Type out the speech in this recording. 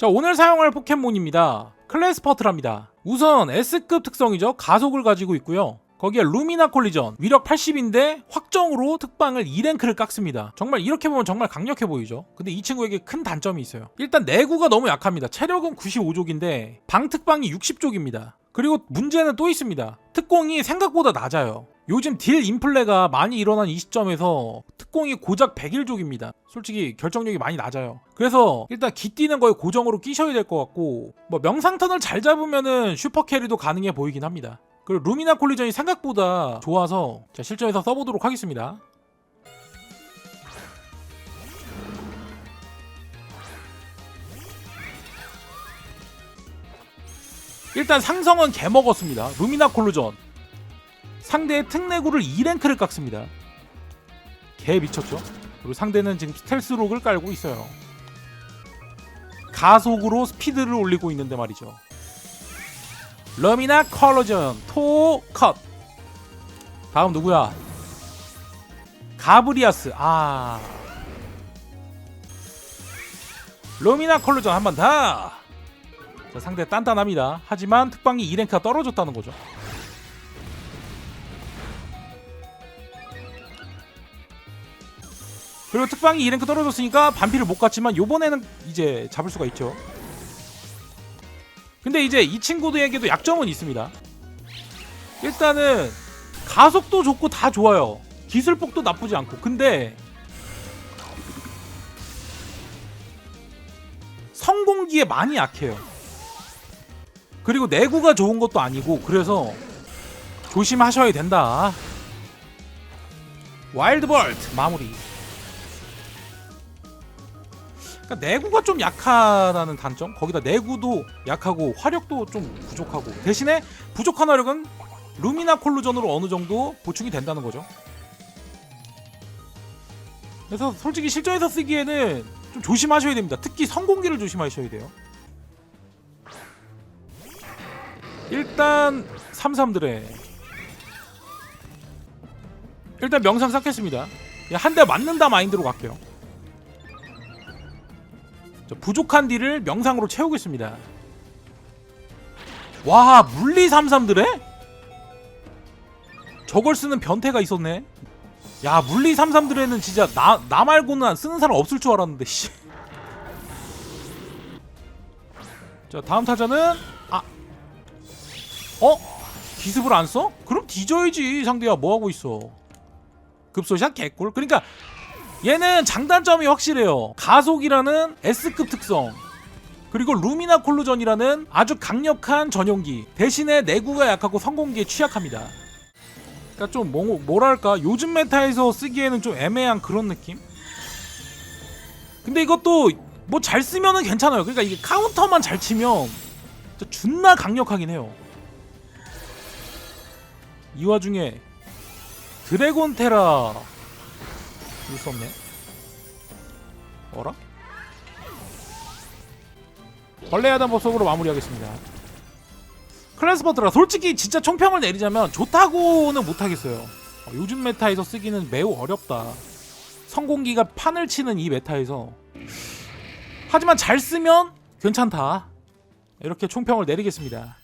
자 오늘 사용할 포켓몬입니다. 클래스퍼트랍니다. 우선 S급 특성이죠. 가속을 가지고 있고요. 거기에 루미나 콜리전 위력 80인데 확정으로 특방을 2랭크를 깎습니다. 정말 이렇게 보면 정말 강력해 보이죠. 근데 이 친구에게 큰 단점이 있어요. 일단 내구가 너무 약합니다. 체력은 95족인데 방 특방이 60족입니다. 그리고 문제는 또 있습니다. 특공이 생각보다 낮아요. 요즘 딜 인플레가 많이 일어난 이 시점에서 특공이 고작 101족입니다. 솔직히 결정력이 많이 낮아요. 그래서 일단 기띠는 거의 고정으로 끼셔야 될 것 같고 뭐 명상턴을 잘 잡으면은 슈퍼 캐리도 가능해 보이긴 합니다. 그리고 루미나 콜리전이 생각보다 좋아서 자 실전에서 써보도록 하겠습니다. 일단 상성은 개 먹었습니다. 루미나 콜루전 상대의 특내구를 2랭크를 깎습니다. 개 미쳤죠? 그리고 상대는 지금 스텔스록을 깔고 있어요. 가속으로 스피드를 올리고 있는데 말이죠. 러미나 컬러전 토 컷 다음 누구야? 가브리아스 아 러미나 컬러전 한 번 더. 자, 상대 단단합니다. 하지만 특방이 2랭크가 떨어졌다는 거죠. 그리고 특방이 2랭크 떨어졌으니까 반피를 못 갔지만 요번에는 이제 잡을 수가 있죠. 근데 이제 이 친구들에게도 약점은 있습니다. 일단은 가속도 좋고 다 좋아요. 기술폭도 나쁘지 않고. 근데 성공기에 많이 약해요. 그리고 내구가 좋은 것도 아니고 그래서 조심하셔야 된다. 와일드볼트 마무리. 그러니까 내구가 좀 약하다는 단점. 거기다 내구도 약하고 화력도 좀 부족하고 대신에 부족한 화력은 루미나 콜루전으로 어느 정도 보충이 된다는 거죠. 그래서 솔직히 실전에서 쓰기에는 좀 조심하셔야 됩니다. 특히 성공기를 조심하셔야 돼요. 일단 33드레 일단 명상 쌓겠습니다. 한 대 맞는다 마인드로 갈게요. 자, 부족한 딜을 명상으로 채우겠습니다. 와 물리 33드레? 저걸 쓰는 변태가 있었네. 야 물리 33드레는 진짜 나, 나 말고는 쓰는 사람 없을 줄 알았는데 씨. 자 다음 타자는 아 어? 기습을 안 써? 그럼 뒤져야지 상대가 뭐하고 있어 급소샷 개꿀 그러니까 얘는 장단점이 확실해요. 가속이라는 S급 특성. 그리고 루미나 콜루전이라는 아주 강력한 전용기. 대신에 내구가 약하고 성공기에 취약합니다. 그러니까 좀 뭐, 뭐랄까? 요즘 메타에서 쓰기에는 좀 애매한 그런 느낌? 근데 이것도 뭐 잘 쓰면은 괜찮아요. 그러니까 이게 카운터만 잘 치면 진짜 존나 강력하긴 해요. 이 와중에 드래곤 테라 볼수 없네. 어라? 벌레야단 법석으로 마무리하겠습니다. 클래스버트라 솔직히 진짜 총평을 내리자면 좋다고는 못하겠어요. 어, 요즘 메타에서 쓰기는 매우 어렵다. 성공기가 판을 치는 이 메타에서. 하지만 잘 쓰면 괜찮다. 이렇게 총평을 내리겠습니다